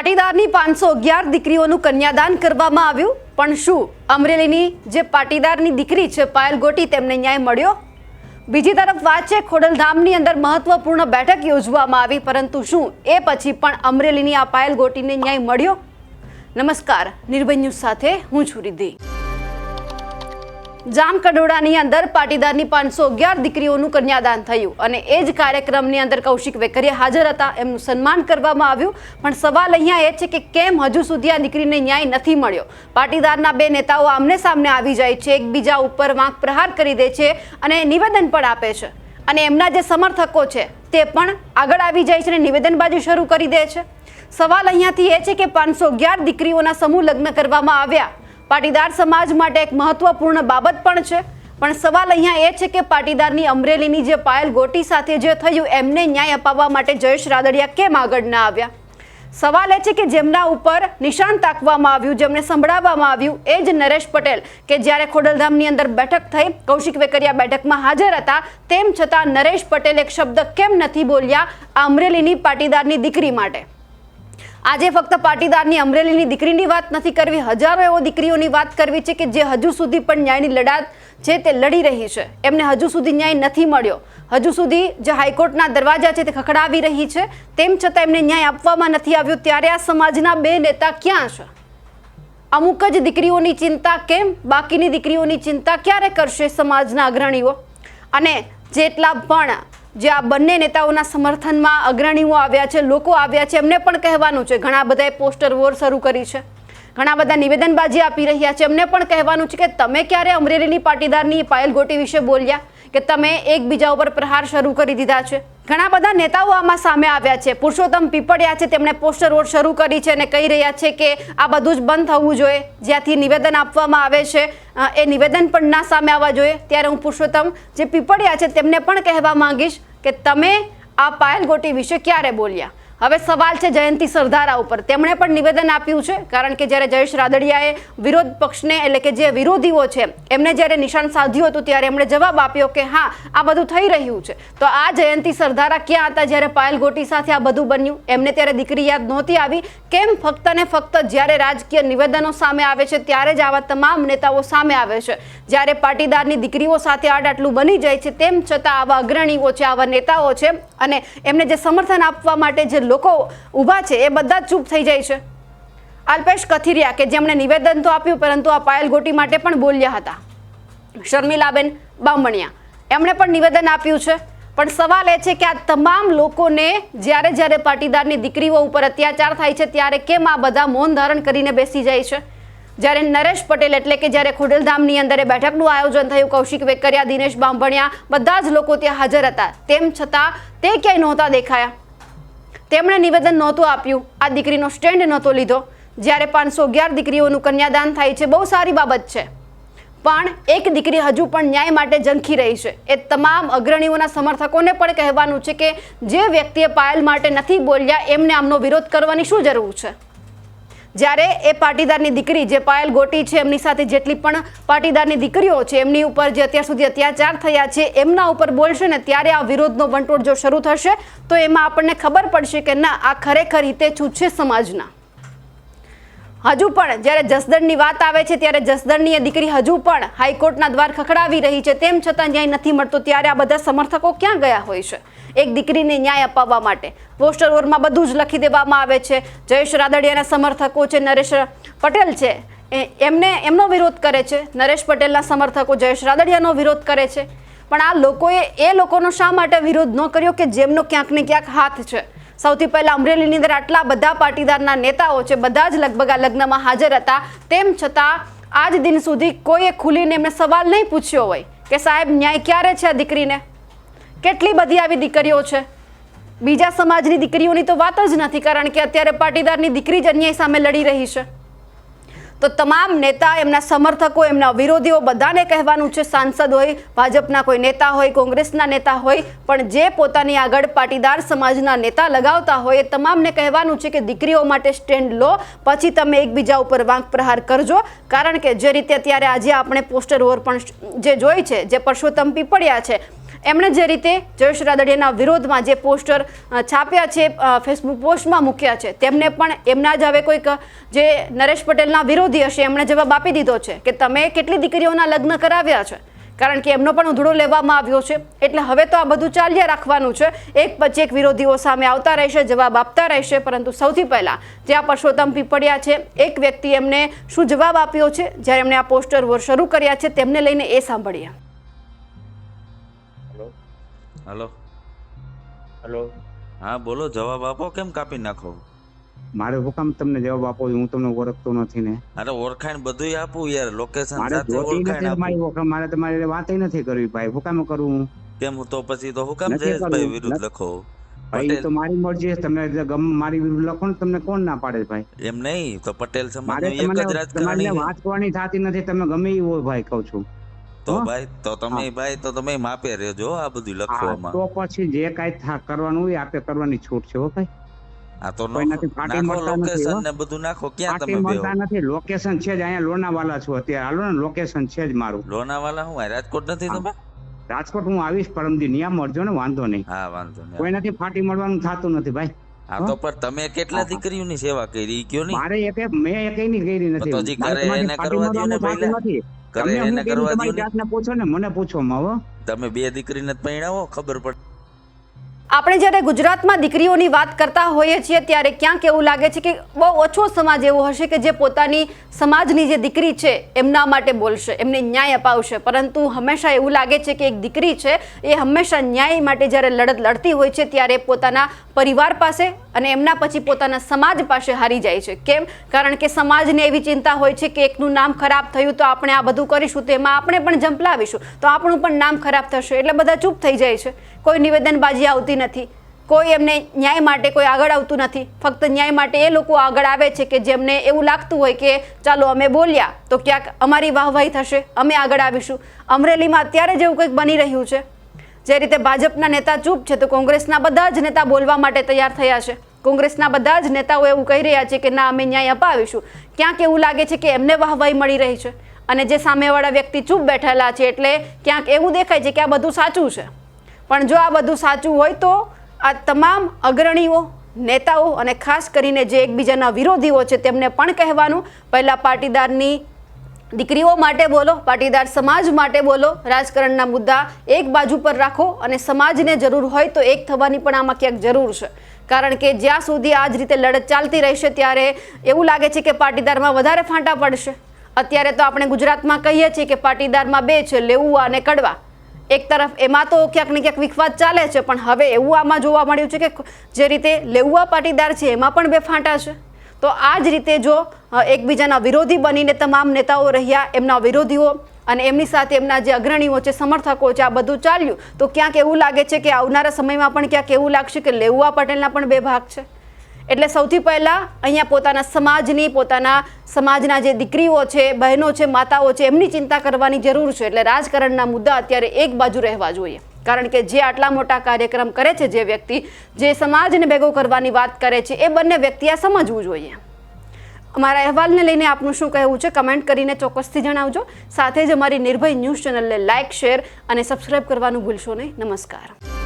પાટીદારની પાંચસો અગિયાર દીકરીઓનું કન્યાદાન કરવામાં આવ્યું. પણ શું? અમરેલીની જે પાટીદારની દીકરી છે, પાયલ ગોટી, તેમને ન્યાય મળ્યો? બીજી તરફ વાત છે ખોડલધામની અંદર મહત્વપૂર્ણ બેઠક યોજવામાં આવી, પરંતુ શું? એ પછી પણ અમરેલીની આ પાયલ ગોટીને ન્યાય મળ્યો? નમસ્કાર, નિર્ભય ન્યૂઝ સાથે હું છું રિદ્ધિ. જામકડોળાની અંદર પાટીદારની પાંચસો અગિયાર દીકરીઓનું કન્યાદાન થયું અને એ જ કાર્યક્રમની અંદર કૌશિક વેકરિયા હાજર હતા. એમનું સન્માન કરવામાં આવ્યું. પણ સવાલ અહીંયા એ છે કે કેમ હજુ સુધી આ દીકરીને ન્યાય નથી મળ્યો? પાટીદારના બે નેતાઓ આમને સામને આવી જાય છે, એકબીજા ઉપર વાંક પ્રહાર કરી દે છે અને નિવેદન પણ આપે છે. અને એમના જે સમર્થકો છે તે પણ આગળ આવી જાય છે અને નિવેદનબાજી શરૂ કરી દે છે. સવાલ અહીંયાથી એ છે કે પાંચસો અગિયાર દીકરીઓના સમૂહ લગ્ન કરવામાં આવ્યા. પાટીદાર સમાજ માટે એક મહત્વપૂર્ણ બાબત પણ છે. પણ સવાલ અહીંયા એ છે કે પાટીદારની અમરેલીની જે પાયલ ગોટી સાથે જે થયું, એમને ન્યાય અપાવવા માટે જયેશ રાદડિયા કેમ આગળ ના આવ્યા? સવાલ એ છે કે જેમના ઉપર નિશાન તાકવામાં આવ્યું, જેમને સંભળાવવામાં આવ્યું, એ જ નરેશ પટેલ કે જ્યારે ખોડલધામની અંદર બેઠક થઈ, કૌશિક વેકરિયા બેઠકમાં હાજર હતા, તેમ છતાં નરેશ પટેલ એક શબ્દ કેમ નથી બોલ્યા આ અમરેલીની પાટીદારની દીકરી માટે? આજે ફક્ત પાટીદારની અમરેલીની દીકરીની વાત નથી કરવી, હજારો એવો દીકરીઓની વાત કરવી છે કે જે હજુ સુધી પણ ન્યાયની લડાત છે તે લડી રહી છે. એમને હજુ સુધી ન્યાય નથી મળ્યો. હજુ સુધી જે હાઈકોર્ટના દરવાજા છે તે ખખડાવી રહી છે. તેમ છતાં એમને ન્યાય આપવામાં નથી આવ્યો. ત્યારે આ સમાજના બે નેતા ક્યાં છે? અમુક જ દીકરીઓની ચિંતા કેમ? બાકીની દીકરીઓની ચિંતા ક્યારે કરશે સમાજના અગ્રણીઓ? અને જેટલા પણ જે આ બંને નેતાઓના સમર્થનમાં અગ્રણીઓ આવ્યા છે, લોકો આવ્યા છે, એમને પણ કહેવાનું છે. ઘણા બધાએ પોસ્ટર વોર શરૂ કરી છે. ઘણા બધા નિવેદનબાજી આપી રહ્યા છે. એમને પણ કહેવાનું છે કે તમે ક્યારે અમરેલીની પાટીદારની પાયલ ગોટી વિશે બોલ્યા? કે તમે એકબીજા ઉપર પ્રહાર શરૂ કરી દીધા છે. ઘણા બધા નેતાઓ આમાં સામે આવ્યા છે. પુરુષોત્તમ પીપળિયા છે, તેમણે પોસ્ટર વોર શરૂ કરી છે અને કહી રહ્યા છે કે આ બધું જ બંધ થવું જોઈએ. જ્યાંથી નિવેદન આપવામાં આવે છે એ નિવેદન પણ ના સામે આવવા જોઈએ. ત્યારે હું પુરુષોત્તમ, જે પીપળિયા છે, તેમને પણ કહેવા માંગીશ કે તમે આ પાયલ ગોટી વિશે ક્યારે બોલ્યા? હવે સવાલ છે જયંતિ સરદારા ઉપર. તેમણે પણ નિવેદન આપ્યું છે, કારણ કે જ્યારે જયેશ રાદડિયાએ વિરોધ પક્ષને, એટલે કે જે વિરોધીઓ છે, એમને જ્યારે નિશાન સાધ્યું હતું, ત્યારે એમણે જવાબ આપ્યો કે હા, આ બધું થઈ રહ્યું છે. તો આ જયંતિ સરદારા ક્યાં હતા જ્યારે પાયલ ગોટી સાથે આ બધું બન્યું? એમને ત્યારે દીકરી યાદ નહોતી આવી. કેમ ફક્ત ને ફક્ત જ્યારે રાજકીય નિવેદનો સામે આવે છે, ત્યારે જ આવા તમામ નેતાઓ સામે આવે છે. જ્યારે પાટીદારની દીકરીઓ સાથે આડ આટલું બની જાય છે, તેમ છતાં આવા અગ્રણીઓ છે, આવા નેતાઓ છે, અને એમને જે સમર્થન આપવા માટે જે લોકો ઊભા છે એ બધા ચૂપ થઈ જાય છે. અલ્પેશ કથિરિયા, કે જેમણે નિવેદન તો આપ્યું, પરંતુ આ પાયલ ગોટી માટે પણ બોલ્યા હતા. શર્મિલાબેન બામણિયા, એમણે પણ નિવેદન આપ્યું છે. પણ સવાલ એ છે કે આ તમામ લોકોને જ્યારે જ્યારે પાટીદારની દીકરીઓ ઉપર અત્યાચાર થાય છે, ત્યારે કેમ આ બધા મૌન ધારણ કરીને બેસી જાય છે? જ્યારે નરેશ પટેલ એટલે કે જ્યારે ખોડલધામની અંદર બેઠકનું આયોજન થયું, કૌશિક વેકરિયા, દિનેશ બાંભણિયા બધા જ લોકો ત્યાં હાજર હતા. તેમ છતાં તે ક્યાંય નહોતા દેખાયા. તેમણે નિવેદન નહોતું આપ્યું. આ દીકરીનો સ્ટેન્ડ નહોતો લીધો. જ્યારે પાંચસો અગિયાર દીકરીઓનું કન્યાદાન થાય છે, બહુ સારી બાબત છે. પણ એક દીકરી હજુ પણ ન્યાય માટે ઝંખી રહી છે. એ તમામ અગ્રણીઓના સમર્થકોને પણ કહેવાનું છે કે જે વ્યક્તિએ પાયલ માટે નથી બોલ્યા, એમને આમનો વિરોધ કરવાની શું જરૂર છે? જ્યારે એ પાટીદારની દીકરી જે પાયલ ગોટી છે, એમની સાથે જેટલી પણ પાટીદારની દીકરીઓ છે, એમની ઉપર જે અત્યાર સુધી અત્યાચાર થયા છે, એમના ઉપર બોલશે ને ત્યારે આ વિરોધનો વંટોળ જો શરૂ થશે, તો એમાં આપણને ખબર પડશે કે ના, આ ખરેખર હિતેચ્છુ છે સમાજના. હજુ પણ જ્યારે જસદણની વાત આવે છે, ત્યારે જસદણની દીકરી હજુ પણ હાઈકોર્ટના દ્વાર ખખડાવી રહી છે. તેમ છતાં ન્યાય નથી મળતો, ત્યારે આ બધા સમર્થકો ક્યાં ગયા હોય છે? એક દીકરીને ન્યાય અપાવવા માટે પોસ્ટર ઓરમાં બધું જ લખી દેવામાં આવે છે. જયેશ રાદડિયાના સમર્થકો છે, નરેશ પટેલ છે એમને એમનો વિરોધ કરે છે. નરેશ પટેલના સમર્થકો જયેશ રાદડિયાનો વિરોધ કરે છે. પણ આ લોકોએ, એ લોકોનો શા માટે વિરોધ ન કર્યો કે જેમનો ક્યાંક ને ક્યાંક હાથ છે? સૌથી પહેલા અમરેલીની અંદર આટલા બધા પાટીદારના નેતાઓ છે, બધા જ લગભગ આ લગ્નમાં હાજર હતા. તેમ છતાં આજ દિન સુધી કોઈએ ખુલીને એમને સવાલ નહીં પૂછ્યો હોય કે સાહેબ, ન્યાય ક્યારે છે આ દીકરીને? કેટલી બધી આવી દીકરીઓ છે? બીજા સમાજની દીકરીઓની તો વાત જ નથી, કારણ કે અત્યારે પાટીદારની દીકરી જ અન્યાય સામે લડી રહી છે. તો તમામ નેતા, એમના સમર્થકો, એમના વિરોધીઓ બધાને કહેવાનું છે, સાંસદ હોય, ભાજપના કોઈ નેતા હોય, કોંગ્રેસના નેતા હોય, પણ જે પોતાની આગળ પાટીદાર સમાજના નેતા લગાવતા હોય, એ તમામને કહેવાનું છે કે દીકરીઓ માટે સ્ટેન્ડ લો, પછી તમે એકબીજા ઉપર વાંક પ્રહાર કરજો. કારણ કે જે રીતે અત્યારે આજે આપણે પોસ્ટર વોર પણ જે જોઈ છે, જે પરસોત્તમ પીપળિયા છે એમણે જે રીતે જયેશ રાદડિયાના વિરોધમાં જે પોસ્ટર છાપ્યા છે ફેસબુક પોસ્ટમાં મૂક્યા છે, તેમને પણ એમના જ હવે કોઈક, જે નરેશ પટેલના વિરોધી હશે, એમણે જવાબ આપી દીધો છે કે તમે કેટલી દીકરીઓના લગ્ન કરાવ્યા છે? કારણ કે એમનો પણ ઉધડો લેવામાં આવ્યો છે. એટલે હવે તો આ બધું ચાલ્યા રાખવાનું છે. એક પછી એક વિરોધીઓ સામે આવતા રહેશે, જવાબ આપતા રહેશે. પરંતુ સૌથી પહેલા જ્યાં પરસોત્તમ પીપળિયા છે, એક વ્યક્તિ એમને શું જવાબ આપ્યો છે? જ્યારે એમણે આ પોસ્ટર શરૂ કર્યા છે, તેમને લઈને એ સાંભળીએ. Hello hello. હલો. હા બોલો જવાબ આપો કેમ કાપી નાખો? મારે હું કામ તમને જવાબ આપો હું તમને ઓળખતો નથી ને. અરે ઓળખાણ બધું આપું યાર લોકેશન સાથે ઓળખાણ આપું. મારે તમારી વાત નથી કરવી ભાઈ હું કામ કરું હું? કેમ તો પછી તો હું કામ નથી જયેશભાઈ વિરુદ્ધ લખો. ભાઈ તો મારી મરજી તમે ગમ મારી વિરુદ્ધ લખો ને તમને કોણ ના પાડે ભાઈ? એમ નહીં તો પટેલ સમાજ એક જ રાજકારણી વાત કરવાની થતી નથી તમે ગમે એ ભાઈ કહું છું. તો ભાઈ તો તમે ભાઈ તો તમે માપે રહેજો આ બધું લખવામાં. તો પછી જે કાંઈ થા- કરવાનું હોય આપે કરવાની છૂટ છે હો ભાઈ. આ તો નાખો લોકેશન ને બધું નાખો ક્યાં તમે મળતા નથી લોકેશન છે જ અહીંયા લોનાવાલા છું અત્યારે. હાલો ને લોકેશન છે જ મારું. લોનાવાલા હું રાજકોટ નથી તમે? રાજકોટ હું આવીશ પરમદી નિયમ મળજો ને વાંધો નહીં. હા વાંધો નહીં કોઈનાથી ફાટી મળવાનું થતું નથી ભાઈ. હા તો પણ તમે કેટલા. દીકરીઓની સેવા કરી કયો નહીં? મારે એક મેં એકયની કરી નથી. તો જી કરે એને કરવા દો ને. નથી. કરે એને કરવા દો ને. પૂછો ને મને પૂછો માવો હો તમે બે દીકરીને જ પરણાવો ખબર પડે આપણે જ્યારે ગુજરાતમાં દીકરીઓની વાત કરતા હોઈએ છીએ, ત્યારે ક્યાંક એવું લાગે છે કે બહુ ઓછો સમાજ એવો હશે કે જે પોતાની સમાજની જે દીકરી છે, એમના માટે બોલશે, એમને ન્યાય અપાવશે. પરંતુ હંમેશા એવું લાગે છે કે એક દીકરી છે, એ હંમેશા ન્યાય માટે જ્યારે લડત લડતી હોય છે, ત્યારે પોતાના પરિવાર પાસે અને એમના પછી પોતાના સમાજ પાસે હારી જાય છે. કેમ? કારણ કે સમાજને એવી ચિંતા હોય છે કે એકનું નામ ખરાબ થયું તો આપણે આ બધું કરીશું, તો એમાં આપણે પણ ઝંપલાવીશું. તો આપણું પણ નામ ખરાબ થશે, એટલે બધા ચૂપ થઈ જાય છે. કોઈ નિવેદનબાજી આવતી નથી. કોઈ એમને ન્યાય માટે કોઈ આગળ આવતું નથી. ફક્ત ન્યાય માટે એ લોકો આગળ આવે છે કે જેમને એવું લાગતું હોય કે ચાલો અમે બોલ્યા, તો ક્યાંક અમારી વાહવાહી થશે, અમે આગળ આવીશું. અમરેલીમાં અત્યારે જેવું કંઈક બની રહ્યું છે. જે રીતે ભાજપના નેતા ચૂપ છે, તો કોંગ્રેસના બધા જ નેતા બોલવા માટે તૈયાર થયા છે. કોંગ્રેસના બધા જ નેતાઓ એવું કહી રહ્યા છે કે ના, અમે ન્યાય અપાવીશું. ક્યાંક એવું લાગે છે કે એમને વાહવાહી મળી રહી છે. અને જે સામેવાળા વ્યક્તિ ચૂપ બેઠેલા છે, એટલે ક્યાંક એવું દેખાય છે કે આ બધું સાચું છે. પણ જો આ બધું સાચું હોય તો આ તમામ અગ્રણીઓ, નેતાઓ અને ખાસ કરીને જે એકબીજાના વિરોધીઓ છે તેમને પણ કહેવાનું. પહેલા પાટીદારની દીકરીઓ માટે બોલો, પાટીદાર સમાજ માટે બોલો. રાજકારણના મુદ્દા એક બાજુ પર રાખો અને સમાજને જરૂર હોય તો એક થવાની પણ આમાં ક્યાંક જરૂર છે. કારણ કે જ્યાં સુધી આ જ રીતે લડત ચાલતી રહેશે ત્યારે એવું લાગે છે કે પાટીદારમાં વધારે ફાંટા પડશે. અત્યારે તો આપણે ગુજરાતમાં કહીએ છીએ કે પાટીદારમાં બે છે લેવું અને કડવા. એક તરફ એમાં તો ક્યાંક ને ક્યાંક વિખવાદ ચાલે છે, પણ હવે એવું આમાં જોવા મળ્યું છે કે જે રીતે લેઉવા પાટીદાર છે, એમાં પણ બે ફાંટા છે. તો આ જ રીતે જો એકબીજાના વિરોધી બનીને તમામ નેતાઓ રહ્યા, એમના વિરોધીઓ અને એમની સાથે એમના જે અગ્રણીઓ છે, સમર્થકો છે, આ બધું ચાલ્યું, તો ક્યાંક એવું લાગે છે કે આવનારા સમયમાં પણ ક્યાંક એવું લાગશે કે લેઉવા પટેલના પણ બે ભાગ છે. એટલે સૌથી પહેલાં અહીંયા પોતાના સમાજની, પોતાના સમાજના જે દીકરીઓ છે, બહેનો છે, માતાઓ છે, એમની ચિંતા કરવાની જરૂર છે. એટલે રાજકારણના મુદ્દા અત્યારે એક બાજુ રહેવા જોઈએ. કારણ કે જે આટલા મોટા કાર્યક્રમ કરે છે જે વ્યક્તિ, જે સમાજને ભેગો કરવાની વાત કરે છે, એ બંને વ્યક્તિ આ સમજવું જોઈએ. અમારા અહેવાલને લઈને આપનું શું કહેવું છે, કમેન્ટ કરીને ચોક્કસથી જણાવજો. સાથે જ અમારી નિર્ભય ન્યૂઝ ચેનલને લાઇક શેર અને સબસ્ક્રાઇબ કરવાનું ભૂલશો નહીં. નમસ્કાર.